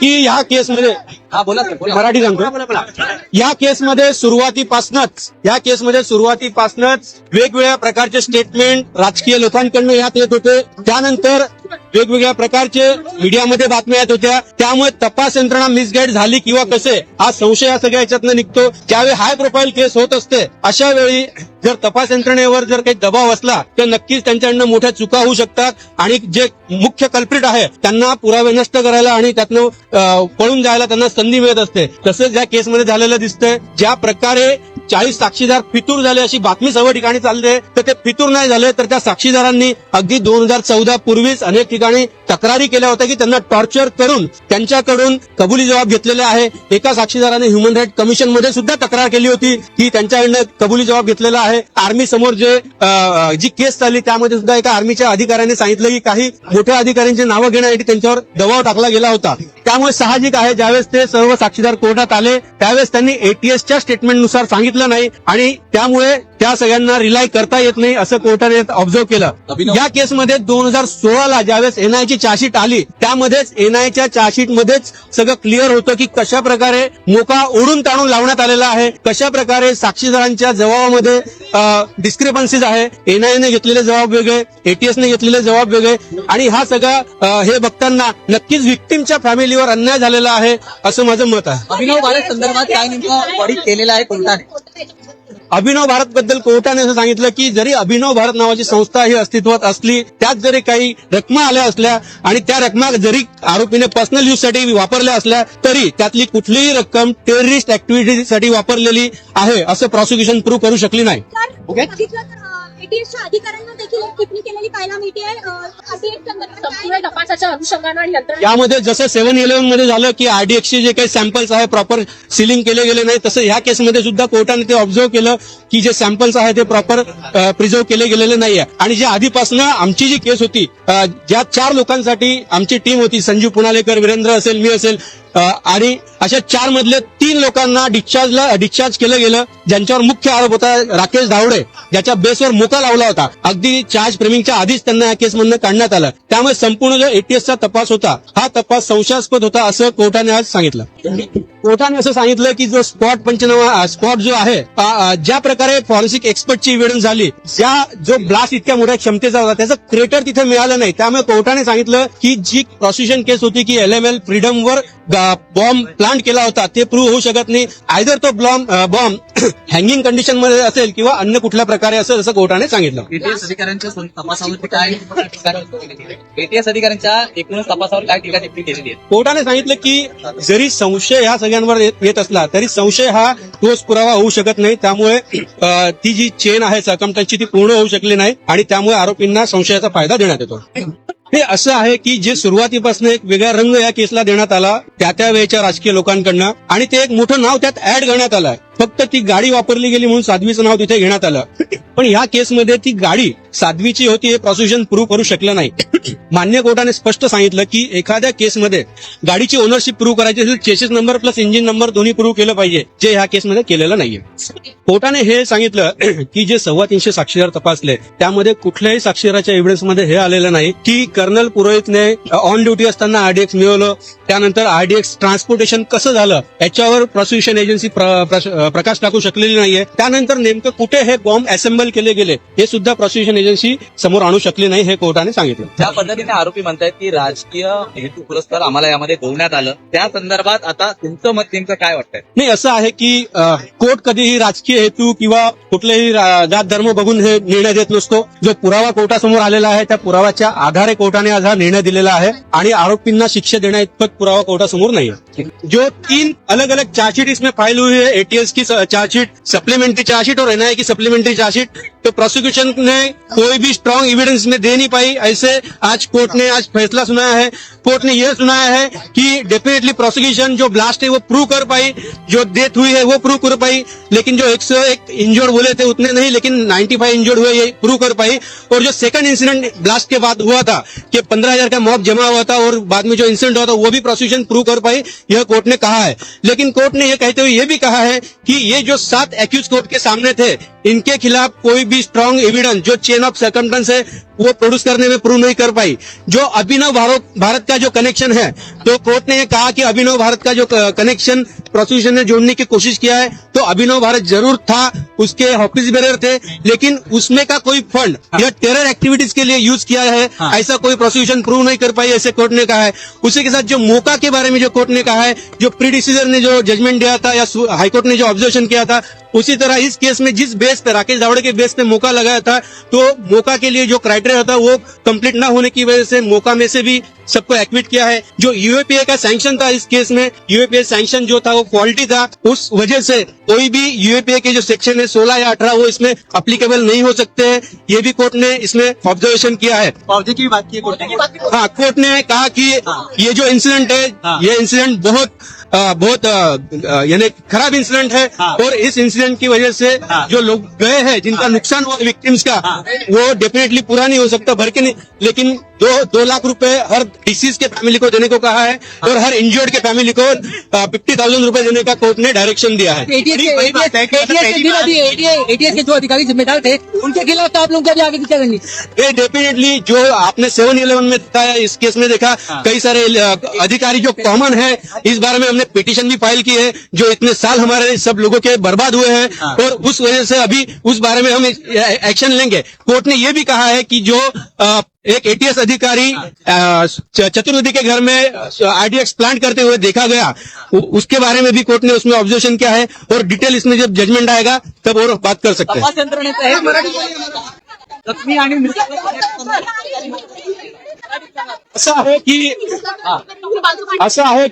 की ह्या केसमध्ये हा बोला मराठी सांगतो या केसमध्ये सुरुवातीपासूनच या केसमध्ये सुरुवातीपासूनच वेगवेगळ्या प्रकारचे स्टेटमेंट राजकीय लोकांकडनं यात येत होते. त्यानंतर वेगवेगळ्या प्रकारचे मीडियामध्ये बातम्या येत होत्या. त्यामुळे तपास यंत्रणा मिसगाईड झाली किंवा कसे? हा संशय या सगळ्या याच्यातनं निघतो. ज्यावेळी हाय प्रोफाईल केस होत असते अशा वेळी जर तपास यंत्रणेवर जर काही दबाव असला तर नक्कीच त्यांच्याकडनं मोठ्या चुका होऊ शकतात. आणि जे मुख्य कल्प्रिट आहे त्यांना पुरावे नष्ट करायला आणि त्यातनं पळून जायला त्यांना संधी मिळत असते. तसंच या केसमध्ये झालेलं दिसतंय. ज्या प्रकारे चाळीस साक्षीदार फितूर झाले अशी बातमी सर्व ठिकाणी चालते. तर ते फितूर नाही झाले तर त्या साक्षीदारांनी अगदी दोन हजार चौदा पूर्वीच अनेक ठिकाणी तक्रारी केल्या होत्या की त्यांना टॉर्चर करून त्यांच्याकडून कबुली जबाब घेतलेला आहे. एका साक्षीदाराने ह्युमन राईट कमिशनमध्ये सुद्धा तक्रार केली होती की त्यांच्याकडनं कबुली जबाब घेतलेला आहे. आर्मी समोर जे जी केस चालली त्यामध्ये सुद्धा एका आर्मीच्या अधिकाऱ्याने सांगितलं की काही मोठ्या अधिकाऱ्यांची नावं घेण्यासाठी त्यांच्यावर दबाव टाकला गेला होता. त्यामुळे साहजिक आहे ज्यावेळेस ते सर्व साक्षीदार कोर्टात आले त्यावेळेस त्यांनी एटीएसच्या स्टेटमेंटनुसार सांगितलं नाही आणि त्यामुळे त्या सगळ्यांना रिलाय करता येत नाही असं कोर्टाने ऑब्झर्व केलं. या केसमध्ये दोन हजार सोळाला ज्यावेळेस एनआयची चार्जशीट आली त्यामध्येच एनआयच्या चार्जशीट मध्येच सगळं क्लिअर होतं की कशा प्रकारे मोका ओढून ताणून लावण्यात आलेला आहे कशा प्रकारे साक्षीदारांच्या जबाबामध्ये डिस्क्रिपन्सीज आहे. एनआयने घेतलेले जबाब वेगळे एटीएसने घेतलेले जबाब वेगळे आणि हा सगळा हे बघताना नक्कीच व्हिक्टीमच्या फॅमिलीवर अन्याय झालेला आहे असं माझं मत आहे. अभिनव संदर्भात काय नेमका केलेला आहे कोणता अभिनव भारत बद्दल कोर्टाने असं सांगितलं की जरी अभिनव भारत नावाची संस्था ही अस्तित्वात असली त्यात जरी काही रकमा आल्या असल्या आणि त्या रकमा जरी आरोपीने पर्सनल यूजसाठी वापरल्या असल्या तरी त्यातली कुठलीही रक्कम टेररिस्ट ऍक्टिव्हिटीसाठी वापरलेली आहे असं प्रॉसिक्युशन प्रूव्ह करू शकली नाही ओके. अधिकाऱ्यांना देखील टिप्पणी केलेली पाहायला मिळते संपूर्ण तपासाच्या अनुषंगानं आणि यंत्रणा यामध्ये जसं सेव्हन इलेव्हनमध्ये झालं की आरडीएक्सचे जे काही सॅम्पल्स आहे प्रॉपर सिलिंग केले गेले नाही तसं ह्या केसमध्ये सुद्धा कोर्टाने ते ऑब्झर्व केलं की जे सॅम्पल्स आहे ते प्रॉपर प्रिझर्व केले गेलेले नाहीये. आणि जे आधीपासून आमची जी केस होती ज्या चार लोकांसाठी आमची टीम होती संजीव पुनालेकर वीरेंद्र असेल मी असेल आणि अशा चार मधले तीन लोकांना डिस्चार्जला डिस्चार्ज केलं गेलं ज्यांच्यावर मुख्य आरोप होता राकेश धावडे ज्याच्या बेसवर मोका लावला होता. अगदी चार्ज फ्रेमिंगच्या आधीच त्यांना या केसमधनं काढण्यात आलं. त्यामुळे संपूर्ण जो एटीएसचा तपास होता हा तपास संशयास्पद होता असं कोर्टाने आज सांगितलं. कोर्टाने असं सांगितलं की जो स्पॉट पंचनामा स्पॉट जो आहे ज्या प्रकारे फॉरेन्सिक एक्सपर्टची इव्हिडन्स झाली ज्या जो ब्लास्ट इतक्या मोठ्या क्षमतेचा होता त्याचं क्रेटर तिथे मिळालं नाही. त्यामुळे कोर्टाने सांगितलं की जी प्रॉसिक्युशन केस होती की एलएमएल फ्रीडमवर बॉम्ब प्लांट केला होता ते प्रूव्ह होऊ शकत नाही. आयदर तो बॉम्ब बॉम्ब हँगिंग कंडिशनमध्ये असेल किंवा अन्य कुठल्या प्रकारे असेल असं कोर्टाने सांगितलं. एटीएस अधिकाऱ्यांच्या सोयी तपासावरती काय एटीएस अधिकाऱ्यांच्या एकूणच तपासावर काय टीका टिप्पणी केलेली आहे? कोर्टाने सांगितलं की जरी संशय ह्या सगळ्यांवर येत असला तरी संशय हा ठोस पुरावा होऊ शकत नाही. त्यामुळे ती जी चेन आहे सरकमटनची ती पूर्ण होऊ शकली नाही आणि त्यामुळे आरोपींना संशयाचा फायदा देण्यात येतो. हे असं आहे की जे सुरुवातीपासून एक वेगळा रंग या केसला देण्यात आला त्या त्या वेळच्या राजकीय लोकांकडनं. आणि ते एक मोठं नाव त्यात ऍड करण्यात आलं फक्त ती गाडी वापरली गेली म्हणून साध्वीचं नाव तिथे घेण्यात आलं. पण ह्या केसमध्ये ती गाडी साध्वीची होती हे प्रॉसिक्युशन प्रूव्ह करू शकलं नाही. मान्य कोर्टाने स्पष्ट सांगितलं की एखाद्या केसमध्ये गाडीची ओनरशिप प्रूव्ह करायची असेल chassis number plus engine number दोन्ही प्रूव्ह केलं पाहिजे जे ह्या केसमध्ये केलेलं नाहीये. कोर्टाने हे सांगितलं की जे सव्वा तीनशे साक्षीदार तपासले त्यामध्ये कुठल्याही साक्षीदाराच्या एव्हिडन्समध्ये हे आलेलं नाही की कर्नल पुरोहितने ऑन ड्युटी असताना आरडीएक्स मिळवलं त्यानंतर आरडीएक्स ट्रान्सपोर्टेशन कसं झालं याच्यावर प्रॉसिक्युशन एजन्सी प्रकाश टाकू शकलेली नाहीये. त्यानंतर नेमकं कुठे हे बॉम्ब असेंबल केले गेले हे सुद्धा प्रॉसिक्युशन एजन्सी समोर आणू शकली नाही हे कोर्टाने सांगितलं. ज्या पद्धतीने आरोपी म्हणतायत की राजकीय हेतू पुरस्कार आम्हाला यामध्ये गोवण्यात आलं. त्या संदर्भात आता तुमचं मत नेमकं काय वाटतंय? नाही असं आहे की कोर्ट कधीही राजकीय हेतू किंवा कुठलेही जात धर्म बघून हे निर्णय देत नसतो. जो पुरावा कोर्टासमोर आलेला आहे त्या पुराव्याच्या आधारे कोर्टाने आज हा निर्णय दिलेला आहे आणि आरोपींना शिक्षा देण्या इतपत पुरावा कोर्टासमोर नाही जो तीन अलग अलग चार्जशीट इसमें फाइल हुई है एटीएस की चार्जशीट सप्लीमेंट्री चार्जशीट और एनआई की सप्लीमेंट्री चार्जशीट तो प्रोसिक्यूशन ने कोई भी स्ट्रांग एविडेंस में दे नहीं पाई। ऐसे आज कोर्ट ने आज फैसला सुनाया है। कोर्ट ने यह सुनाया है कि डेफिनेटली प्रोसिक्यूशन जो ब्लास्ट है, वो प्रूव कर पाई। जो डेथ हुई है, वो प्रूव कर पाई। लेकिन जो एक सौ एक इंजर्ड बोले थे, उतने नहीं, लेकिन 95 इंजर्ड हुए, ये प्रूव कर पाई। और जो सेकंड इंसिडेंट ब्लास्ट के बाद हुआ था, कि पंद्रह हज़ार का मॉब जमा हुआ था और बाद में जो इंसिडेंट हुआ था, वो भी प्रोसिक्यूशन प्रूव कर पाई, यह कोर्ट ने कहा है। लेकिन कोर्ट ने यह कहते हुए यह भी कहा है कि ये जो सात एक्यूज कोर्ट के सामने थे इनके खिलाफ कोई भी स्ट्रांग एविडेंस जो चेन ऑफ़ सर्कमटेंस है, वो प्रोड्यूस करने में प्रूव नहीं कर पाई। जो अभिनव भारत भारत का जो कनेक्शन है तो कोर्ट ने कहा कि अभिनव भारत का जो कनेक्शन प्रोसिक्यूशन ने जोड़ने की कोशिश किया है तो अभिनव भारत ज़रूर था उसके ऑफ़िस बेरर थे लेकिन उसमें का कोई फंड हाँ। या टेरर एक्टिविटीज़ के लिए यूज़ किया है हाँ। ऐसा कोई प्रोसिक्यूशन प्रूव नहीं कर पाई ऐसे कोर्ट ने कहा है उसी के साथ जो मौका के बारे में जो कोर्ट ने कहा है जो प्री डिसीजर ने जो जजमेंट दिया था या हाईकोर्ट ने जो ऑब्जर्वेशन किया था उसी तरह इस केस में जिस बेस पे राकेश दावड़े के बेस पे मौका लगाया था तो मौका के लिए जो क्राइटेरिया था वो कंप्लीट ना होने की वजह से मौका में से भी सबको एक्विट किया है। जो यूएपीए का सैंक्शन था इस केस में यूएपीए सैंक्शन जो था वो फॉल्टी था। उस वजह से कोई भी यूएपीए के जो सेक्शन है सोलह या अठारह वो इसमें अप्लीकेबल नहीं हो सकते हैं। ये भी कोर्ट ने इसमें ऑब्जर्वेशन किया है। की बात की कोर्ट ने? हाँ कोर्ट ने कहा कि ये जो इंसिडेंट है हाँ। ये इंसिडेंट बहुत अ, बहुत यानी खराब इंसिडेंट है। हाँ। और इस इंसिडेंट की वजह से हाँ। जो लोग गए हैं जिनका नुकसान हुआ विक्टिम्स का हाँ। वो डेफिनेटली पूरा नहीं हो सकता भर के नहीं। लेकिन दो दो लाख रुपए हर डिसीज के फैमिली को देने को कहा है और हर इंजर्ड के फैमिली को फिफ्टी थाउज़ेंड रुपए देने का कोर्ट ने डायरेक्शन दिया है। है मतलब एटीएस के जो अधिकारी जिम्मेदार थे उनके खिलाफ तो आप लोग क्या आगे चलेंगे ये डेफिनेटली जो आपने सेवन इलेवन में देखा है इस केस में देखा कई सारे अधिकारी जो कॉमन है इस बारे में हमने पिटीशन भी फ़ाइल की है जो इतने साल हमारे सब लोगों के बर्बाद हुए हैं और उस वजह से अभी उस बारे में हम एक्शन लेंगे। कोर्ट ने ये भी कहा है कि जो एक एटीएस अधिकारी च- चतुर्वेदी के घर में आरडीएक्स प्लांट करते हुए देखा गया। उसके बारे में भी कोर्ट ने उसमें ऑब्जर्वेशन किया है और डिटेल इसमें जब जजमेंट आएगा तब और बात कर सकते हैं। हे असं आहे की असं आहे